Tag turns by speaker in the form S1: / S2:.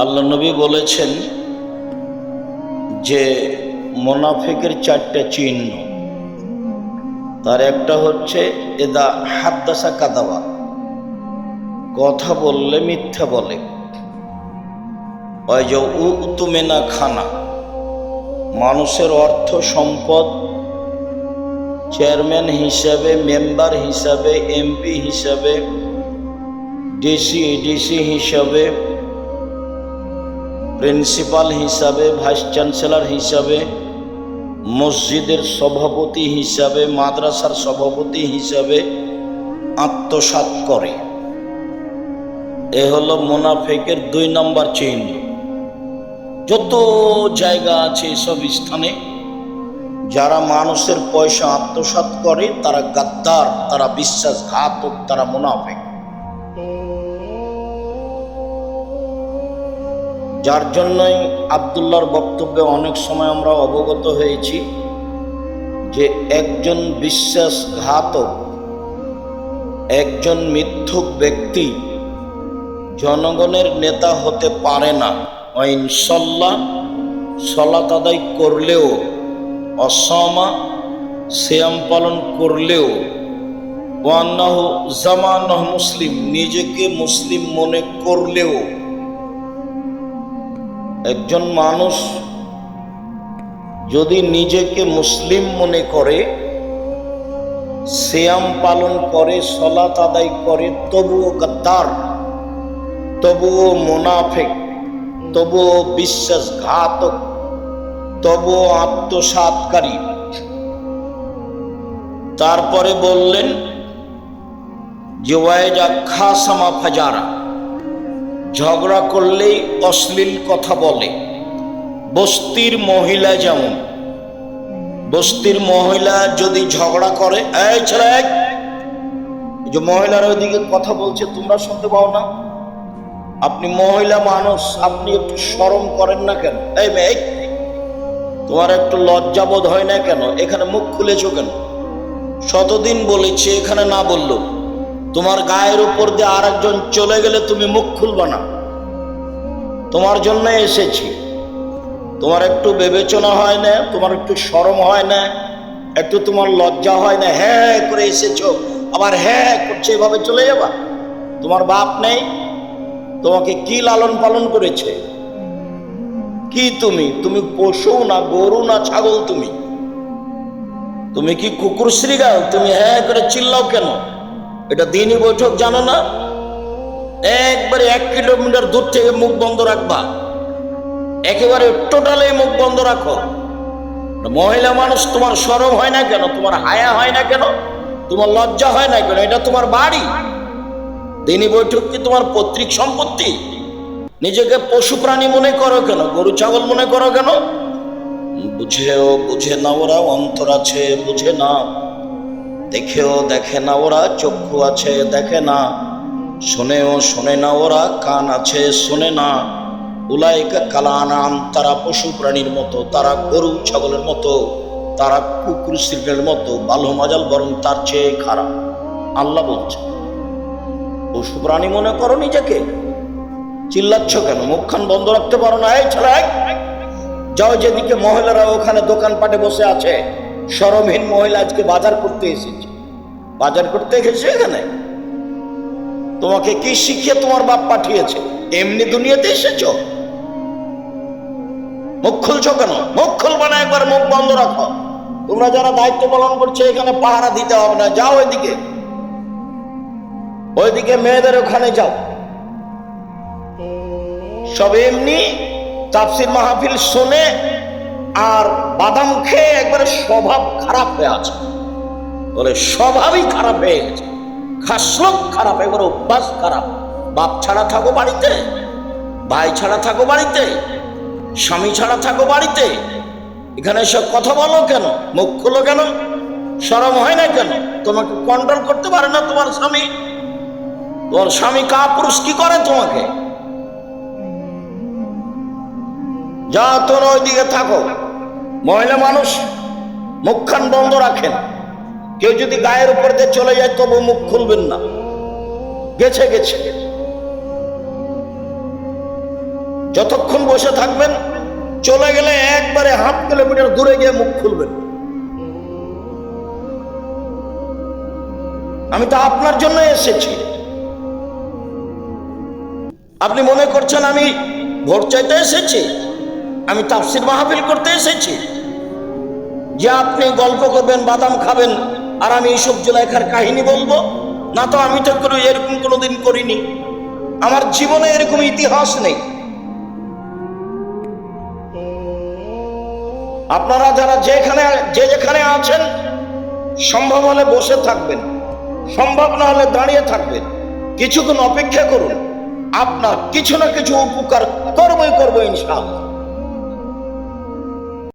S1: আল্লাহ নবী বলেছেন যে মোনাফিকের চারটে চিহ্ন। তার একটা হচ্ছে এদা হাদ্দাসা কাদাবা কথা বললে মিথ্যা বলে। উতুমেনা খানা মানুষের অর্থ সম্পদ। চেয়ারম্যান হিসাবে, মেম্বার হিসাবে, এমপি হিসাবে, ডিসি ডিসি হিসাবে প্রিন্সিপাল হিসাবে, ভাইস চ্যান্সেলর হিসাবে, মসজিদের সভাপতি হিসাবে, মাদ্রাসার সভাপতি হিসাবে আত্মসাৎ করে। এ হলো মোনাফেকের দুই নম্বর চিহ্ন। যত জায়গা আছে এসব স্থানে, যারা মানুষের পয়সা আত্মসাৎ করে, তারা গাদ্দার, তারা বিশ্বাসঘাতক, তারা মুনাফেক। যার জন্যই আবদুল্লাহর বক্তব্যে অনেক সময় আমরা অবগত হয়েছি যে একজন বিশ্বাসঘাতক, একজন মিথ্যুক ব্যক্তি জনগণের নেতা হতে পারে না। ইনশাল্লাহ সলাত আদায় করলেও, অসমা শ্যাম পালন করলেও, ওয়ান্নাহ জামানহ মুসলিম, নিজেকে মুসলিম মনে করলেও একজন মানুষ যদি নিজেকে মুসলিম মনে করে শ্যাম পালন করে সলাত আদায় করে, তবুও গদ্দার, তবুও মোনাফেক, তবুও বিশ্বাসঘাতক, তবুও আত্মসাতকারী। তারপরে বললেন, যে ওয়াইজা খাসামা ফাজারা ঝগড়া করলেই অশ্লীল কথা বলে। বস্তির মহিলা যেমন। বস্তির মহিলা যদি ঝগড়া করে, এই ছেলে যে মহিলার ওইদিকে কথা বলছে, তোমরা শুনতে পাও না। আপনি মহিলা মানুষ, আপনি একটু শরম করেন না কেন? এই মেয়ে, তোমার একটু লজ্জাবোধ হয় না কেন? এখানে মুখ খুলেছো কেন? শতদিন বলেছি, এখানে না বলল তোমার গায়ের উপর দিয়ে আর একজন চলে গেলে তুমি মুখ খুলবা না। তোমার জন্য এসেছি। তোমার একটু বিবেচনা হয় না, তোমার একটু শরম হয় না, একটু তোমার লজ্জা হয় না হ্যাঁ করে এসেছ, আবার হ্যাঁ করছে, এভাবে চলে যাবা? তোমার বাপ নেই, তোমাকে কি লালন পালন করেছে? কি তুমি? তুমি পশু না গরু না ছাগল তুমি? তুমি কি কুকুর শ্রীগাল তুমি হ্যাঁ করে চিল্লাও কেন? এটা দিনই বৈঠক, জানো না? একবারে এক কিলোমিটার দূর থেকে মুখ বন্ধ রাখবা। একেবারে টোটালে মুখ বন্ধ রাখো। মহিলা মানুষ, তোমার সরম হয় না কেন? তোমার হায়া হয় না কেন? তোমার লজ্জা হয় না কেন? এটা তোমার বাড়ি। দিনী বৈঠক কি তোমার পৈতৃক সম্পত্তি? নিজেকে পশু প্রাণী মনে করো কেন? গরু, ছাগল মনে করো কেন? বুঝেও বুঝে না ওরা, অন্তর আছে, বুঝে না দেখেও দেখে না ওরা চক্ষু আছে দেখে না। শোনেও শোনে না ওরা কান আছে শোনে না। উলাইকা কালানাম তারা পশু প্রাণীর মতো তারা গরু ছাগলের মতো তারা কুকুর সিলের মতো বাল্য মাজাল বরং তার চেয়ে খারাপ। আল্লাহ বলছে পশু প্রাণী মনে করো নিজেকে। চিল্লাচ্ছ কেন? মুখখান বন্ধ রাখতে পারো না এই এই, যাও যেদিকে মহিলারা ওখানে দোকানপাটে বসে আছে। সরমহীন মহিলা আজকে বাজার করতে এসেছে। বাজার করতে এসেছে এখানে। তোমাকে কি শিখিয়ে তোমার বাপ পাঠিয়েছে? এমনি দুনিয়াতে এসেছ? মুখ খুলছো কেন? মুখ খুলবে একবার, মুখ বন্ধ রাখো। তোমরা যারা দায়িত্ব পালন করছ, এখানে পাহারা দিতে হবে না। যাও ওইদিকে ওইদিকে মেয়েদের ওখানে যাও। সব এমনি তাফসির মাহফিল শুনে আর বাদাম খেয়ে একবারে স্বভাব খারাপ হয়ে আছে। বলে, স্বভাবই খারাপ হয়ে গেছে। খাসলক খারাপ, একবার অভ্যাস খারাপ। বাপ ছাড়া থাকো বাড়িতে, ভাই ছাড়া থাকো বাড়িতে, স্বামী ছাড়া থাকো বাড়িতে। এখানে সব কথা বলো কেন? মুখ খোলো কেন? সরম হয় না কেন? তোমাকে কন্ট্রোল করতে পারে না তোমার স্বামী? তোমার স্বামী কা পুরুষ? কি করে তোমাকে? যা তোর ওইদিকে থাকো। মহিলা মানুষ, মুখখান বন্ধ রাখেন। কেউ যদি গায়ের উপর দিয়ে চলে যায়, তবু মুখ খুলবেন না। গেছে গেছে। যতক্ষণ বসে থাকবেন, চলে গেলে একবারে হাফ কিলোমিটার দূরে গিয়ে মুখ খুলবেন। আমি তো আপনার জন্য এসেছি। আপনি মনে করছেন আমি ভোট চাইতে এসেছি? আমি তাফসির মাহফিল করতে এসেছি? যে আপনি গল্প করবেন, বাদাম খাবেন, আর আমি এইসব জুলাইখার কাহিনী বলব, না তো আমি তো কোনো এরকম কোনোদিন করিনি। আমার জীবনে এরকম ইতিহাস নেই। আপনারা যারা যেখানে, যে যেখানে আছেন, সম্ভব হলে বসে থাকবেন, সম্ভব না হলে দাঁড়িয়ে থাকবেন, কিছুক্ষণ অপেক্ষা করুন, আপনার কিছু না কিছু উপকার করবই করব ইনশাআল্লাহ।